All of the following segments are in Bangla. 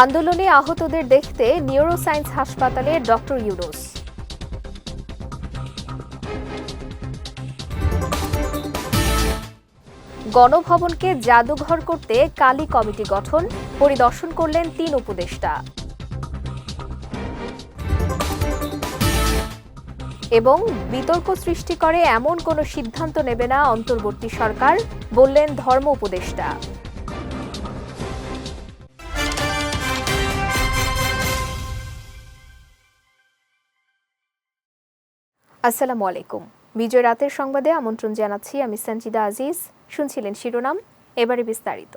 আন্দোলনে আহতদের দেখতে নিউরোসায়েন্স হাসপাতালে ডক্টর ইউনুস। গণভবনকে জাদুঘর করতে কালী কমিটি গঠন, পরিদর্শন করলেন তিন উপদেষ্টা। এবং বিতর্ক সৃষ্টি করে এমন কোনো সিদ্ধান্ত নেবে না অন্তর্বর্তী সরকার, বললেন ধর্ম উপদেষ্টা। আসসালামু আলাইকুম। বিজয় রাতের সংবাদে আমন্ত্রণ জানাচ্ছি আমি সঞ্জিদা আজিজ। শুনছিলেন শিরোনাম, এবারে বিস্তারিত।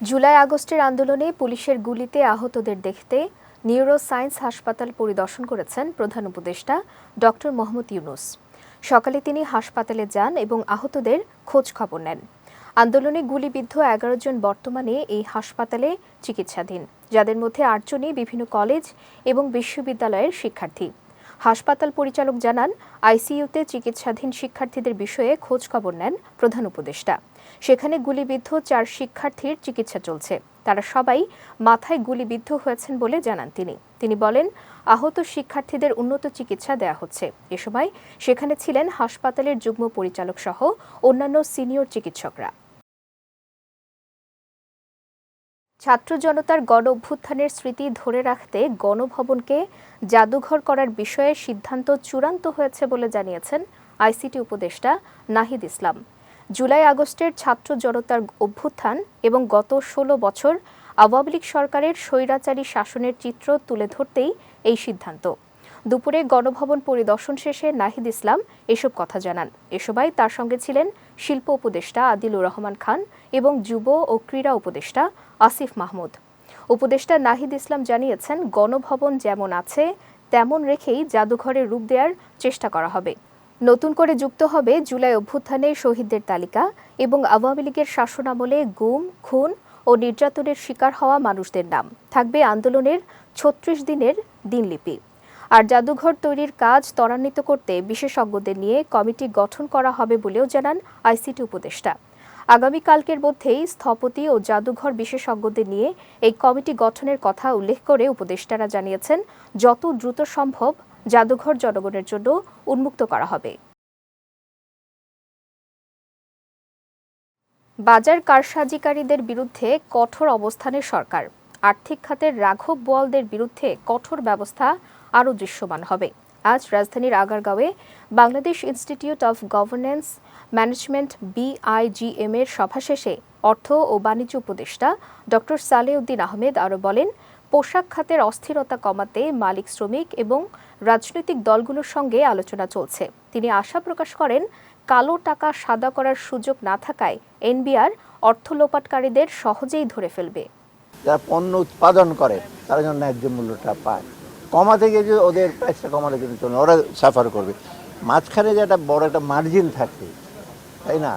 জুলাই আগস্টের আন্দোলনে পুলিশের গুলিতে আহতদের দেখতে নিউরো সায়েন্স হাসপাতাল পরিদর্শন করেছেন প্রধান উপদেষ্টা ডক্টর মোহাম্মদ ইউনুস। সকালে তিনি হাসপাতালে যান এবং আহতদের খোঁজ খবর নেন। আন্দোলনে গুলিবিদ্ধ এগারো জন বর্তমানে এই হাসপাতালে চিকিৎসাধীন। যাদের মধ্যে আটজনই বিভিন্ন কলেজ এবং বিশ্ববিদ্যালয়ের শিক্ষার্থী। হাসপাতাল পরিচালক জানান, আইসিইউতে চিকিৎসাধীন শিক্ষার্থীদের বিষয়ে খোঁজ খবর নেন প্রধান উপদেষ্টা। সেখানে গুলিবিদ্ধ চার শিক্ষার্থীর চিকিৎসা চলছে। তারা সবাই মাথায় গুলিবিদ্ধ হয়েছেন বলে জানান তিনি। তিনি বলেন, আহত শিক্ষার্থীদের উন্নত চিকিৎসা দেয়া হচ্ছে। এ সময় সেখানে ছিলেন হাসপাতালের যুগ্ম পরিচালক সহ অন্যান্য সিনিয়র চিকিৎসকরা। ছাত্র জনতার গণ অভ্যুত্থানের স্মৃতি ধরে রাখতে গণভবনকে জাদুঘর করার বিষয়ে সিদ্ধান্ত চূড়ান্ত হয়েছে বলে জানিয়েছেন আইসিটি উপদেষ্টা নাহিদ ইসলাম। জুলাই আগস্টের ছাত্র জনতার অভ্যুত্থান এবং গত ষোলো বছর আওয়ামী লীগ সরকারের স্বৈরাচারী শাসনের চিত্র তুলে ধরতেই এই সিদ্ধান্ত। দুপুরে গণভবন পরিদর্শন শেষে নাহিদ ইসলাম এসব কথা জানান। এ সময় তার সঙ্গে ছিলেন শিল্প উপদেষ্টা আদিলুর রহমান খান এবং যুব ও ক্রীড়া উপদেষ্টা আসিফ মাহমুদ। উপদেষ্টা নাহিদ ইসলাম জানিয়েছেন, গণভবন যেমন আছে, তেমন রেখেই জাদুঘরের রূপ দেওয়ার চেষ্টা করা হবে। নতুন করে যুক্ত হবে জুলাই অভ্যুত্থানে শহীদদের তালিকা এবং আওয়ামী লীগের শাসনামলে গুম, খুন ও নির্যাতনের শিকার হওয়া মানুষদের নাম। থাকবে আন্দোলনের ছত্রিশ দিনের দিনলিপি। আর জাদুঘর তৈরির কাজ ত্বরান্বিত করতে বিশেষজ্ঞদের নিয়ে কমিটি গঠন করা হবে বলেও জানান আইসিটি উপদেষ্টা। আগামীকালকের মধ্যেই স্থপতি ও জাদুঘর বিশেষজ্ঞদের নিয়ে এই কমিটি গঠনের কথা উল্লেখ করে উপদেষ্টারা জানিয়েছেন, যত দ্রুত সম্ভব জাদুঘর জনগণের জন্য উন্মুক্ত করা হবে। বাজার কারসাজিকারীদের বিরুদ্ধে কঠোর অবস্থানের সরকার। আর্থিক খাতের রাঘব বোয়ালদের বিরুদ্ধে কঠোর ব্যবস্থা আরও দৃশ্যমান হবে। আজ রাজধানীর আগারগাঁওয়ে Bangladesh institute of governance management BIGM এর সভা শেষে অর্থ ও বাণিজ্য উপদেষ্টা ডক্টর সালেউদ্দিন আহমেদ আরও বলেন, পোশাক খাতের অস্থিরতা কমাতে মালিক শ্রমিক এবং রাজনৈতিক দলগুলোর সঙ্গে আলোচনা চলছে। তিনি আশা প্রকাশ করেন, কালো টাকা সাদা করার সুযোগ না থাকায় এনবিআর অর্থ লোপাটকারীদের সহজেই ধরে ফেলবে। যারা পণ্য উৎপাদন করে, তারা যেন ন্যায্য মূল্যটা পায়। কমাতে গিয়ে যদি ওদের প্রাইসটা কমালে কিন্তু চলবে, ওরা সাফার করবে। মাঝখানে যে একটা বড় একটা মার্জিন থাকে, তাই না?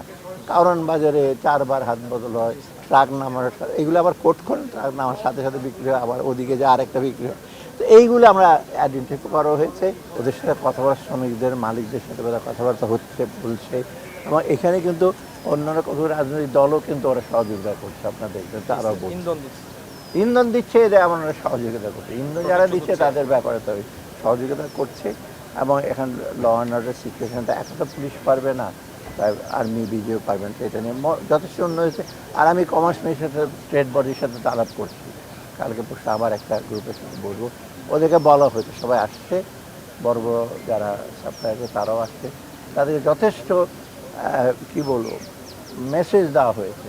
কারণ বাজারে চারবার হাত বদল হয় ট্রাক নামার এগুলো আবার কোট করেন ট্রাক নামার সাথে সাথে বিক্রি হয়, আবার ওদিকে যে আরেকটা বিক্রি হয়। তো এইগুলো আমরা আইডেন্টিফাই করা হয়েছে, ওদের সাথে কথাবার্তা শ্রমিকদের, মালিকদের সাথে ওরা কথাবার্তা হচ্ছে, বলছে। এবং এখানে কিন্তু অন্যান্য কত রাজনৈতিক দলও কিন্তু ওরা সহযোগিতা করছে আপনার দেখবেন তারাও বলছে। ইন্ধন দিচ্ছে এদের এমন ওরা সহযোগিতা করছে। ইন্ধন যারা দিচ্ছে তাদের ব্যাপারে তো সহযোগিতা করছে এবং এখন ল অ্যান্ড অর্ডার সিচুয়েশনটা তো পুলিশ পারবে না তাই আর্মি বিজেও পারবেন তো এটা নিয়ে যথেষ্ট উন্নতি হয়েছে। আর আমি কমার্স মিনিস্টার সাথে ট্রেড বডির সাথে আলাপ করছি। কালকে পরশু আবার একটা গ্রুপের সাথে বলব। ওদেরকে বলা হয়েছে সবাই আসছে। বড় বড় যারা সাপ্লাই আছে তারাও আসছে। তাদেরকে যথেষ্ট কি বলব মেসেজ দেওয়া হয়েছে।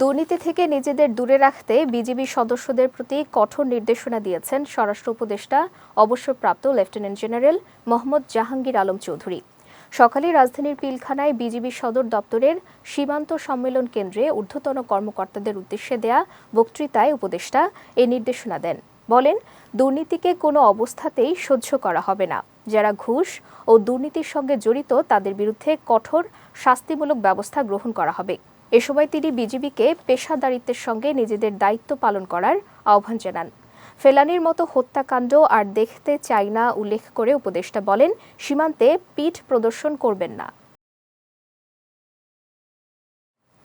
দুর্নীতি থেকে নিজেদের দূরে রাখতে বিজিবি সদস্যদের প্রতি কঠোর নির্দেশনা দিয়েছেন স্বরাষ্ট্র উপদেষ্টা, অবসরপ্রাপ্ত লেফটেন্যান্ট জেনারেল মোহাম্মদ জাহাঙ্গীর আলম চৌধুরী। সকালে রাজধানীর পিলখানায় বিজিবি সদর দপ্তরের সীমান্ত সম্মেলন কেন্দ্রে ঊর্ধ্বতন কর্মকর্তাদের উদ্দেশ্যে দেয়া বক্তৃতায় উপদেষ্টা এই নির্দেশনা দেন। বলেন, দুর্নীতিকে কোনো অবস্থাতেই সহ্য করা হবে না। যারা ঘুষ ও দুর্নীতির সঙ্গে জড়িত তাদের বিরুদ্ধে কঠোর শাস্তিমূলক ব্যবস্থা গ্রহণ করা হবে। এ সময় তিনি বিজিবিকে পেশাদারিত্বের সঙ্গে নিজেদের দায়িত্ব পালন করার আহ্বান জানান। ফেলানির মতো হত্যাকাণ্ড আর দেখতে চাই না উল্লেখ করে উপদেষ্টা বলেন, সীমান্তে পিঠ প্রদর্শন করবেন না।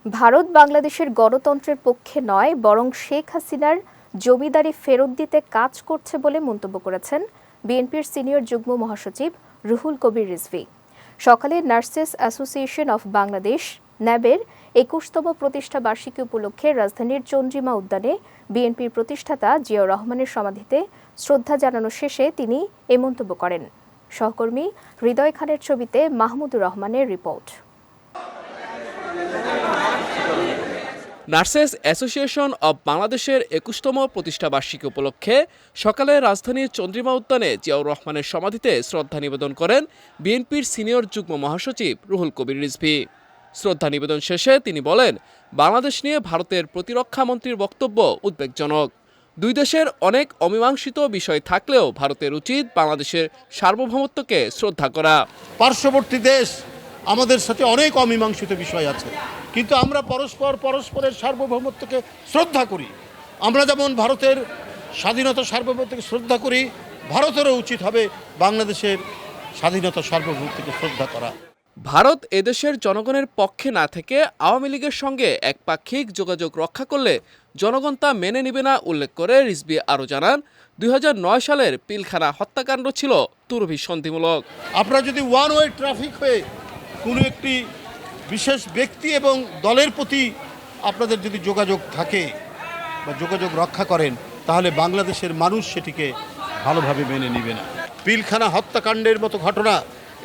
ভারত বাংলাদেশের গণতন্ত্রের পক্ষে নয়, বরং শেখ হাসিনার জমিদারি ফেরত দিতে কাজ করছে বলে মন্তব্য করেছেন বিএনপির সিনিয়র যুগ্ম মহাসচিব রুহুল কবির রিজভী। সকালে নার্সেস অ্যাসোসিয়েশন অফ বাংলাদেশ, ন্যাবের একুশতম প্রতিষ্ঠা বার্ষিকী উপলক্ষে রাজধানীর চন্দ্রিমা উদ্যানে বিএনপির প্রতিষ্ঠাতা জিয়াউর রহমানের সমাধিতে শ্রদ্ধা জানানো শেষে তিনি এ মন্তব্য করেন। সহকর্মী হৃদয় খানের ছবিতে মাহমুদুর রহমানের রিপোর্ট। নার্সেস অ্যাসোসিয়েশন অব বাংলাদেশের একুশতম প্রতিষ্ঠা বার্ষিকী উপলক্ষে সকালে রাজধানীর চন্দ্রিমা উদ্যানে জিয়াউর রহমানের সমাধিতে শ্রদ্ধা নিবেদন করেন বিএনপির সিনিয়র যুগ্ম মহাসচিব রুহুল কবির রিজভী। শ্রদ্ধা নিবেদন শেষে তিনি বলেন, বাংলাদেশ নিয়ে ভারতের প্রতিরক্ষা মন্ত্রীর বক্তব্য উদ্বেগজনক। দুই দেশের অনেক অমীমাংসিত বিষয় থাকলেও ভারতের উচিত বাংলাদেশের সার্বভৌমত্বকে শ্রদ্ধা করা। পার্শ্ববর্তী দেশ আমাদের সাথে অনেক অমীমাংসিত বিষয় আছে, কিন্তু আমরা পরস্পর পরস্পরের সার্বভৌমত্বকে শ্রদ্ধা করি। আমরা যেমন ভারতের স্বাধীনতা সার্বভৌমত্বকে শ্রদ্ধা করি, ভারতেরও উচিত হবে বাংলাদেশের স্বাধীনতা সার্বভৌমত্বকে শ্রদ্ধা করা। ভারত এদেশের জনগণের পক্ষে না থেকে আওয়ামী লীগের সঙ্গে একপাক্ষিক যোগাযোগ রক্ষা করলে জনগণ তা মেনে নেবে না উল্লেখ করে রিজবি আরও জানান, দুই হাজার নয় সালের পিলখানা হত্যাকাণ্ড ছিল দুরভিসন্ধিমূলক। আপনারা যদি ওয়ান ওয়ে ট্রাফিক হয়ে কোনো একটি বিশেষ ব্যক্তি এবং দলের প্রতি আপনাদের যদি যোগাযোগ থাকে বা যোগাযোগ রক্ষা করেন, তাহলে বাংলাদেশের মানুষ সেটিকে ভালোভাবে মেনে নেবে না। পিলখানা হত্যাকাণ্ডের মতো ঘটনা,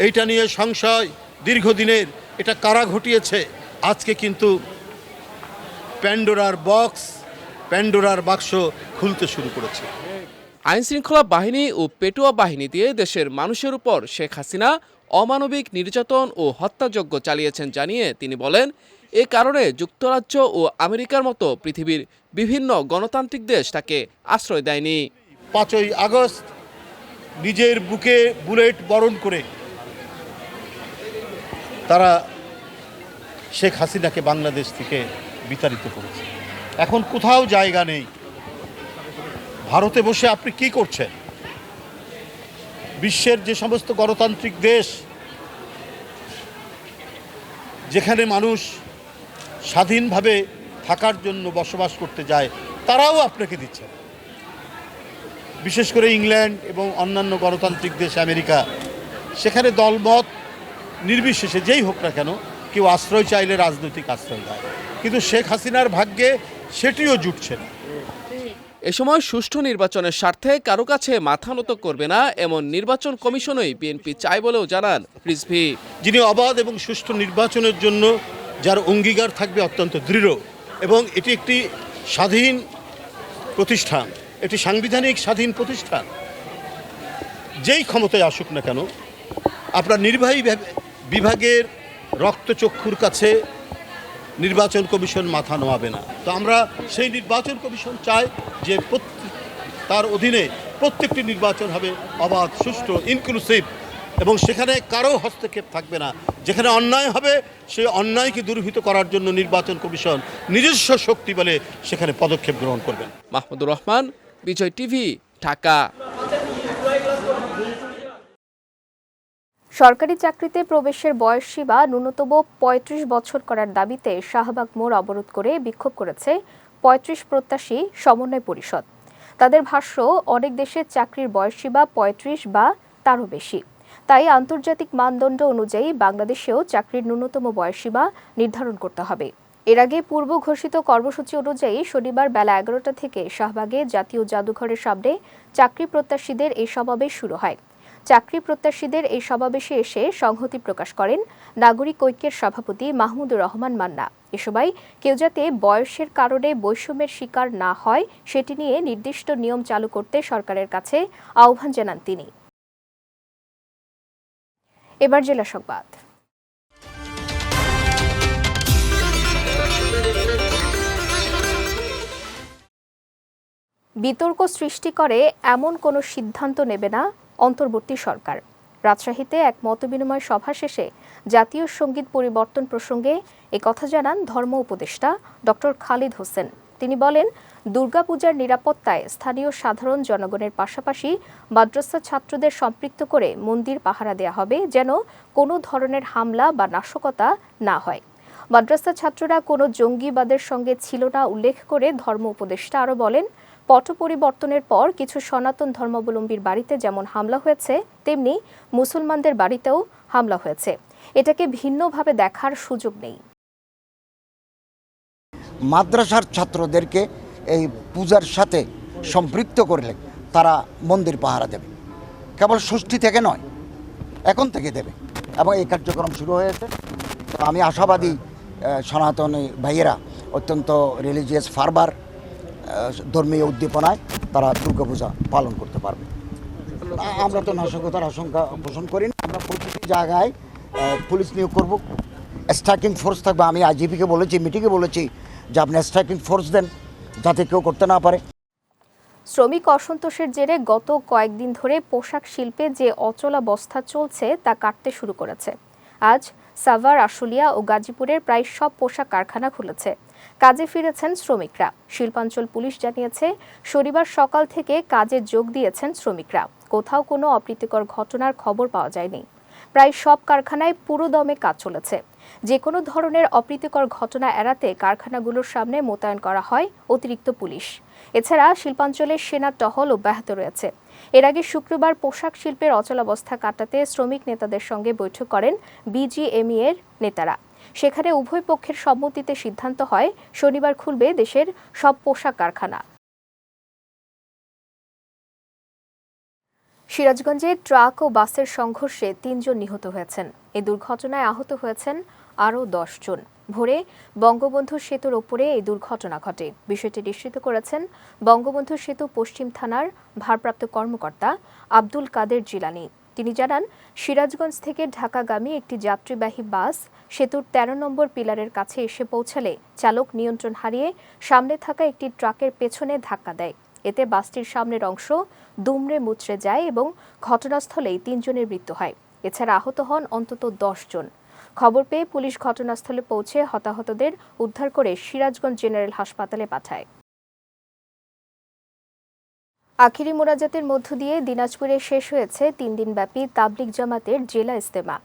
এইটা নিয়ে সংশয় দীর্ঘদিনের এটা কারা ঘটিয়েছে? আজকে কিন্তু প্যান্ডোরার বক্স প্যান্ডোরার বাক্স খুলতে শুরু করেছে। আইনশৃঙ্খলা বাহিনী ও পেটুয়া বাহিনী দিয়ে দেশের মানুষের উপর শেখ হাসিনা অমানবিক নির্যাতন ও হত্যাযজ্ঞ চালিয়েছেন জানিয়ে তিনি বলেন এ কারণে যুক্তরাজ্য ও আমেরিকার মতো পৃথিবীর বিভিন্ন গণতান্ত্রিক দেশ তাকে আশ্রয় দেয়নি। পাঁচই আগস্ট নিজের বুকে বুলেট বরণ করে তারা শেখ হাসিনাকে বাংলাদেশ থেকে বিতাড়িত করেছে। এখন কোথাও জায়গা নেই। ভারতে বসে আপনি কি করছেন? বিশ্বের যে সমস্ত গণতান্ত্রিক দেশ, যেখানে মানুষ স্বাধীনভাবে থাকার জন্য বসবাস করতে যায়, তারাও আপনাকে দিচ্ছে। বিশেষ করে ইংল্যান্ড এবং অন্যান্য গণতান্ত্রিক দেশ আমেরিকা, সেখানে দলমত নির্বিশেষে যেই হোক না কেন কেউ আশ্রয় চাইলে রাজনৈতিক আশ্রয় দেয় কিন্তু শেখ হাসিনার ভাগ্যে সেটিও জুটছে না। এ সময় সুষ্ঠু নির্বাচনের স্বার্থে কারও কাছে মাথা নত করবে না এমন নির্বাচন কমিশনই বিএনপি চায় বলেও জানান রিজভি। যিনি অবাধ এবং সুষ্ঠু নির্বাচনের জন্য যার অঙ্গীকার থাকবে অত্যন্ত দৃঢ় এবং এটি একটি স্বাধীন প্রতিষ্ঠান এটি সাংবিধানিক স্বাধীন প্রতিষ্ঠান। যেই ক্ষমতায় আসুক না কেন আপনার নির্বাহী বিভাগের রক্তচক্ষুর কাছে নির্বাচন কমিশন মাথা নোয়াবে না। তো আমরা সেই নির্বাচন কমিশন চাই যে তার অধীনে প্রত্যেকটি নির্বাচন হবে অবাধ, সুষ্ঠু ইনক্লুসিভ এবং সেখানে কারও হস্তক্ষেপ থাকবে না। যেখানে অন্যায় হবে, সেই অন্যায়কে দূরীভূত করার জন্য নির্বাচন কমিশন নিজস্ব শক্তি বলে সেখানে পদক্ষেপ গ্রহণ করবেন। মাহমুদুর রহমান, বিজয় টিভি, ঢাকা। সরকারি চাকরিতে প্রবেশের বয়সসীমা ন্যূনতম পঁয়ত্রিশ বছর করার দাবিতে শাহবাগ মোড় অবরোধ করে বিক্ষোভ করেছে পঁয়ত্রিশ প্রত্যাশী সমন্বয় পরিষদ। তাদের ভাষ্য, অনেক দেশে চাকরির বয়সসীমা পঁয়ত্রিশ বা তারও বেশি। তাই আন্তর্জাতিক মানদণ্ড অনুযায়ী বাংলাদেশেও চাকরির ন্যূনতম বয়সসীমা নির্ধারণ করতে হবে। এর আগে পূর্ব ঘোষিত কর্মসূচি অনুযায়ী শনিবার বেলা এগারোটা থেকে শাহবাগে জাতীয় জাদুঘরের সামনে চাকরি প্রত্যাশীদের এই সমাবেশ শুরু হয়। চাকরি প্রত্যাশীদের এই সমাবেশে এসে সংহতি প্রকাশ করেন নাগরিক ঐক্যের সভাপতি মাহমুদুর রহমান মান্না। এ সময় কেউ যাতে বয়সের কারণে বৈষম্যের শিকার না হয়, সেটি নিয়ে নির্দিষ্ট নিয়ম চালু করতে সরকারের কাছে আহ্বান জানান তিনি। এবার জেলা সংবাদ। বিতর্ক সৃষ্টি করে এমন কোনো সিদ্ধান্ত নেবে না অন্তর্বর্তী সরকার। রাজশাহীতে এক মতবিনিময় সভা শেষে জাতীয় সংগীত পরিবর্তন প্রসঙ্গে কথা জানান ধর্ম উপদেষ্টা ডক্টর খালিদ হোসেন। তিনি বলেন, দুর্গাপূজার নিরাপত্তায় স্থানীয় সাধারণ জনগণের পাশাপাশি মাদ্রাসা ছাত্রদের সম্পৃক্ত করে মন্দির পাহারা দেওয়া হবে যেন কোনো ধরনের হামলা বা নাশকতা না হয়। মাদ্রাসা ছাত্ররা কোনো জঙ্গিবাদের সঙ্গে ছিল না উল্লেখ করে ধর্ম উপদেষ্টা আরও বলেন পট পরিবর্তনের পর কিছু সনাতন ধর্মাবলম্বীর বাড়িতে যেমন হামলা হয়েছে, তেমনি মুসলমানদের বাড়িতেও হামলা হয়েছে। এটাকে ভিন্নভাবে দেখার সুযোগ নেই। মাদ্রাসার ছাত্রদেরকে এই পূজার সাথে সম্পৃক্ত করলে তারা মন্দির পাহারা দেবে। কেবল ষষ্ঠী থেকে নয়, এখন থেকে দেবে। এবং এই কার্যক্রম শুরু হয়েছে। আমি আশাবাদী সনাতনী ভাইয়েরা, অত্যন্ত রিলিজিয়াস ফারবার ধর্মীয় উদ্দীপনায় তারা দুর্গাপূজা পালন করতে পারবে। আমরা তো নাশকতার আশঙ্কা পোষণ করি না। আমরা প্রতিটি জায়গায় পুলিশ নিয়োগ করব। স্ট্রাইকিং ফোর্স থাকবে। আমি আইজিপিকে বলেছি মিটিংয়ে বলেছি যে আপনি স্ট্রাইকিং ফোর্স দেন যাতে কেউ করতে না পারে। শ্রমিক অসন্তোষের জেরে গত কয়েকদিন ধরে পোশাক শিল্পে যে অচলাবস্থা চলছে তা কাটতে শুরু করেছে। আজ সাভার, আশুলিয়া ও গাজীপুরের প্রায় সব পোশাক কারখানা খুলেছে। কাজে ফিরেছেন শ্রমিকরা। শিল্পাঞ্চল পুলিশ জানিয়েছে, শনিবার সকাল থেকে কাজে যোগ দিয়েছেন শ্রমিকরা। কোথাও কোনো অপ্রীতিকর ঘটনার খবর পাওয়া যায়নি। প্রায় সব কারখানায় পুরো দমে কাজ চলেছে। যে কোনো ধরনের অপ্রীতিকর ঘটনা এড়াতে কারখানাগুলোর সামনে মোতায়েন করা হয় অতিরিক্ত পুলিশ। এছাড়া শিল্পাঞ্চলের সেনা টহল অব্যাহত রয়েছে। এর আগে শুক্রবার পোশাক শিল্পের অচলাবস্থা কাটাতে শ্রমিক নেতাদের সঙ্গে বৈঠক করেন বিজিএমই এর নেতারা। সেখানে উভয় পক্ষের সম্মতিতে সিদ্ধান্ত হয়, শনিবার খুলবে দেশের সব পোশাক কারখানা। সিরাজগঞ্জে ট্রাক ও বাসের সংঘর্ষে তিনজন নিহত হয়েছেন। এই দুর্ঘটনায় আহত হয়েছেন আরও জন ভোরে বঙ্গবন্ধু সেতুর ওপরে এই দুর্ঘটনা ঘটে। বিষয়টি নিশ্চিত করেছেন বঙ্গবন্ধু সেতু পশ্চিম থানার ভারপ্রাপ্ত কর্মকর্তা আব্দুল কাদের জিলানি। তিনি জানান, সিরাজগঞ্জ থেকে ঢাকাগামী একটি যাত্রীবাহী বাস সেতুর ১৩ নম্বর পিলারের কাছে এসে পৌঁছালে চালক নিয়ন্ত্রণ হারিয়ে সামনে থাকা একটি ট্রাকের পেছনে ধাক্কা দেয়। এতে বাসটির সামনের অংশ দুমড়ে মুচড়ে যায় এবং ঘটনাস্থলেই তিনজনের মৃত্যু হয়। এছাড়া আহত হন অন্তত জন। খবর পেয়ে পুলিশ ঘটনাস্থলে পৌঁছে হতাহতদের উদ্ধার করে সিরাজগঞ্জ জেনারেল হাসপাতালে পাঠায়। আখিরি মোনাজাতের মধ্য দিয়ে দিনাজপুরে শেষ হয়েছে তিন দিনব্যাপী তাবলিগ জামাতের জেলা ইস্তেমা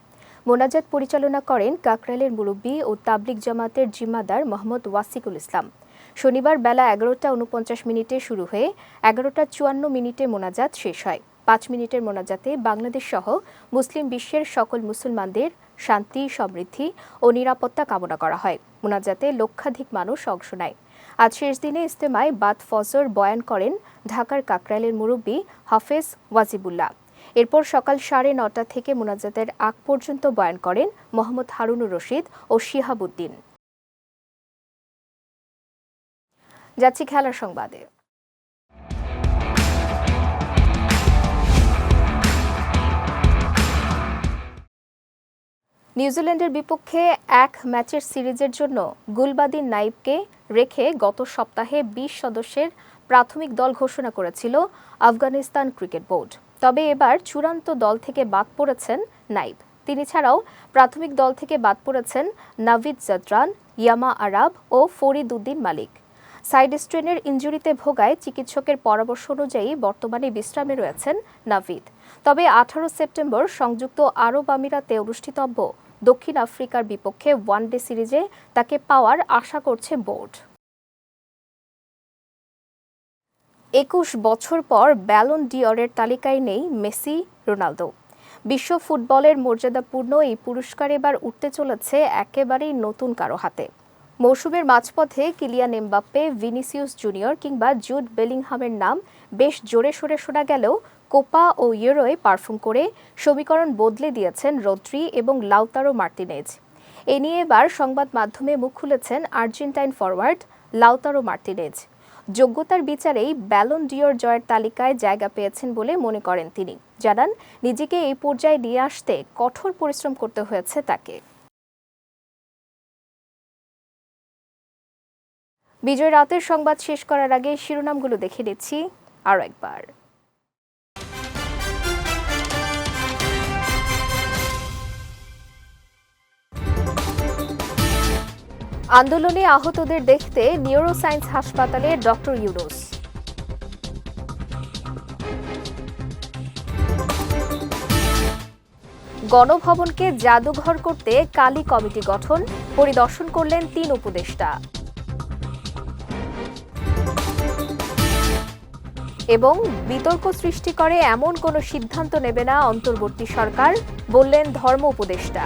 মোনাজাত পরিচালনা করেন কাকরাইলের মুরব্বী ও তাবলিগ জামাতের জিম্মাদার মোহাম্মদ ওয়াসিকুল ইসলাম। শনিবার বেলা এগারোটা উনপঞ্চাশ মিনিটে শুরু হয়ে এগারোটা চুয়ান্ন মিনিটে মোনাজাত শেষ হয়। পাঁচ মিনিটের মোনাজাতে বাংলাদেশ সহ মুসলিম বিশ্বের সকল মুসলমানদের শান্তি, সমৃদ্ধি ও নিরাপত্তা কামনা করা হয়। মোনাজাতে লক্ষাধিক মানুষ অংশ নেয়। আজ শেষ দিনে ইস্তেমায় বাদ ফজর বয়ান করেন ঢাকার কাকরাইলের মুরব্বী হাফেজ ওয়াজিবুল্লাহ। এরপর সকাল সাড়ে নটা থেকে মোনাজাতের আগ পর্যন্ত বয়ান করেন মোহাম্মদ হারুনুর রশিদ ও শিহাবুদ্দিন। যাচ্ছি খেলার সংবাদে। নিউজিল্যান্ডের বিপক্ষে এক ম্যাচের সিরিজের জন্য গুলবাদিন নাইবকে রেখে গত সপ্তাহে বিশ সদস্যের প্রাথমিক দল ঘোষণা করেছিল আফগানিস্তান ক্রিকেট বোর্ড। তবে এবার চূড়ান্ত দল থেকে বাদ পড়েছেন নাইব। তিনি ছাড়াও প্রাথমিক দল থেকে বাদ পড়েছেন নাভিদ জাদরান, ইয়ামা আরাব ও ফরিদ উদ্দিন মালিক। সাইড স্ট্রেনের ইঞ্জুরিতে ভোগায় চিকিৎসকের পরামর্শ অনুযায়ী বর্তমানে বিশ্রামে রয়েছেন নাভিদ। তবে আঠারো সেপ্টেম্বর সংযুক্ত আরব আমিরাতে অনুষ্ঠিতব্য দক্ষিণ আফ্রিকার বিপক্ষে ওয়ানডে সিরিজে তাকে পাওয়ার আশা করছে বোর্ড। একুশ বছর পর ব্যালন ডিওরের তালিকায় নেই মেসি, রোনালদো। বিশ্ব ফুটবলের মর্যাদাপূর্ণ এই পুরস্কার এবার উঠতে চলেছে একেবারেই নতুন কারও হাতে। মৌসুমের মাঝপথে কিলিয়ান এমবাপ্পে, ভিনিসিউস জুনিয়র কিংবা জুড বেলিংহামের নাম বেশ জোরে সোরে শোনা গেলেও কোপা ও ইউরোয় পারফর্ম করে সমীকরণ বদলে দিয়েছেন রদ্রি এবং লাউতারো মার্টিনেজ। এ নিয়ে এবার সংবাদ মাধ্যমে মুখ খুলেছেন আর্জেন্টাইন ফরওয়ার্ড লাউতারো মার্টিনেজ। যোগ্যতার বিচারেই ব্যালন ডিওর জয়ের তালিকায় জায়গা পেয়েছেন বলে মনে করেন তিনি। জানান, নিজেকে এই পর্যায়ে নিয়ে আসতে কঠোর পরিশ্রম করতে হয়েছে তাকে। বিজয় রাতের সংবাদ শেষ করার আগে শিরোনামগুলো দেখে নিচ্ছি আরও একবার। আন্দোলনে আহতদের দেখতে নিউরোসায়েন্স হাসপাতালে ডক্টর ইউনুস। গণভবনকে জাদুঘর করতে কালী কমিটি গঠন, পরিদর্শন করলেন তিন উপদেষ্টা। এবং বিতর্ক সৃষ্টি করে এমন কোনো সিদ্ধান্ত নেবে না অন্তর্বর্তী সরকার, বললেন ধর্ম উপদেষ্টা।